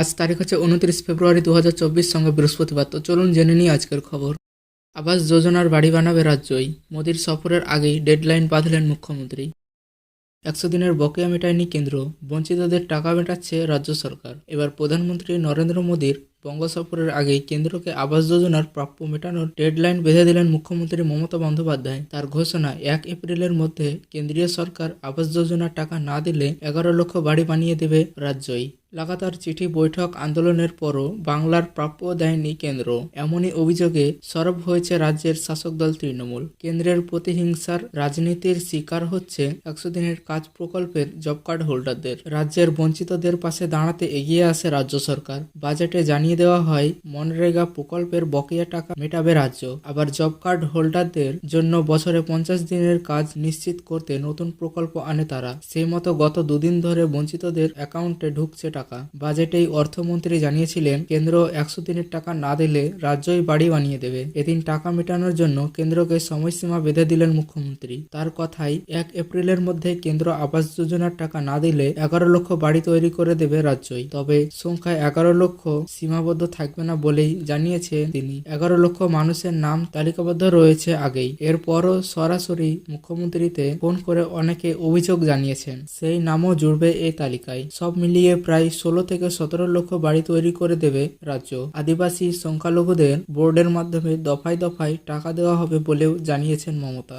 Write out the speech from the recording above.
আজ তারিখ হচ্ছে উনত্রিশ ফেব্রুয়ারি দু হাজার চব্বিশ সঙ্গে বৃহস্পতিবার। তো চলুন জেনে নিই আজকের খবর। আবাস যোজনার বাড়ি বানাবে রাজ্যই। মোদির সফরের আগেই ডেডলাইন বাঁধলেন মুখ্যমন্ত্রী। একশো দিনের বকেয়া মেটায়নি কেন্দ্র। বঞ্চিতদের টাকা মেটাচ্ছে রাজ্য সরকার। এবার প্রধানমন্ত্রী নরেন্দ্র মোদীর বঙ্গ সফরের আগেই কেন্দ্রকে আবাস যোজনার প্রাপ্য মেটানোর ডেডলাইন বেঁধে দিলেন মুখ্যমন্ত্রী মমতা বন্দ্যোপাধ্যায়। তার ঘোষণা এক এপ্রিলের মধ্যে কেন্দ্রীয় সরকার আবাস যোজনার টাকা না দিলে এগারো লক্ষ বাড়ি বানিয়ে দেবে রাজ্যই। লাগাতার চিঠি বৈঠক আন্দোলনের পরও বাংলার প্রাপ্য দেয়নি কেন্দ্র। এমনই অভিযোগে সরব হয়েছে রাজ্যের শাসক দল তৃণমূল। কেন্দ্রের প্রতিহিংসার রাজনীতির শিকার হচ্ছে একশো দিনের কাজ প্রকল্পের জব কার্ড হোল্ডারদের। রাজ্যের বঞ্চিতদের পাশে দাঁড়াতে এগিয়ে আসে রাজ্য সরকার। বাজেটে জানিয়ে দেওয়া হয়, মনরেগা প্রকল্পের বকেয়া টাকা মেটাবে রাজ্য। আবার জব কার্ড হোল্ডারদের জন্য বছরে পঞ্চাশ দিনের কাজ নিশ্চিত করতে নতুন প্রকল্প আনে তারা। সেই মতো গত দুদিন ধরে বঞ্চিতদের অ্যাকাউন্টে ঢুকছে টাকা। বাজেটেই অর্থমন্ত্রী জানিয়েছিলেন, কেন্দ্র একশো দিনের টাকা না দিলে রাজ্যই বাড়ি বানিয়ে দেবে। এদিন টাকা মেটানোর জন্য কেন্দ্রকে সময়সীমা বেঁধে দিলেন মুখ্যমন্ত্রী। তার কথাই এক এপ্রিলের মধ্যে কেন্দ্র আবাস যোজনার টাকা না দিলে এগারো লক্ষ বাড়ি তৈরি করে দেবে রাজ্যই। তবে সংখ্যায় এগারো লক্ষ সীমাবদ্ধ থাকবে না বলেই জানিয়েছে তিনি। এগারো লক্ষ মানুষের নাম তালিকাবদ্ধ রয়েছে আগেই। এরপরও সরাসরি মুখ্যমন্ত্রীতে ফোন করে অনেকে অভিযোগ জানিয়েছেন। সেই নামও জুড়বে এই তালিকায়। সব মিলিয়ে প্রায় ষোলো থেকে সতেরো লক্ষ বাড়ি তৈরি করে দেবে রাজ্য। আদিবাসী সংখ্যালঘুদের বোর্ডের মাধ্যমে দফায় দফায় টাকা দেওয়া হবে বলেও জানিয়েছেন মমতা।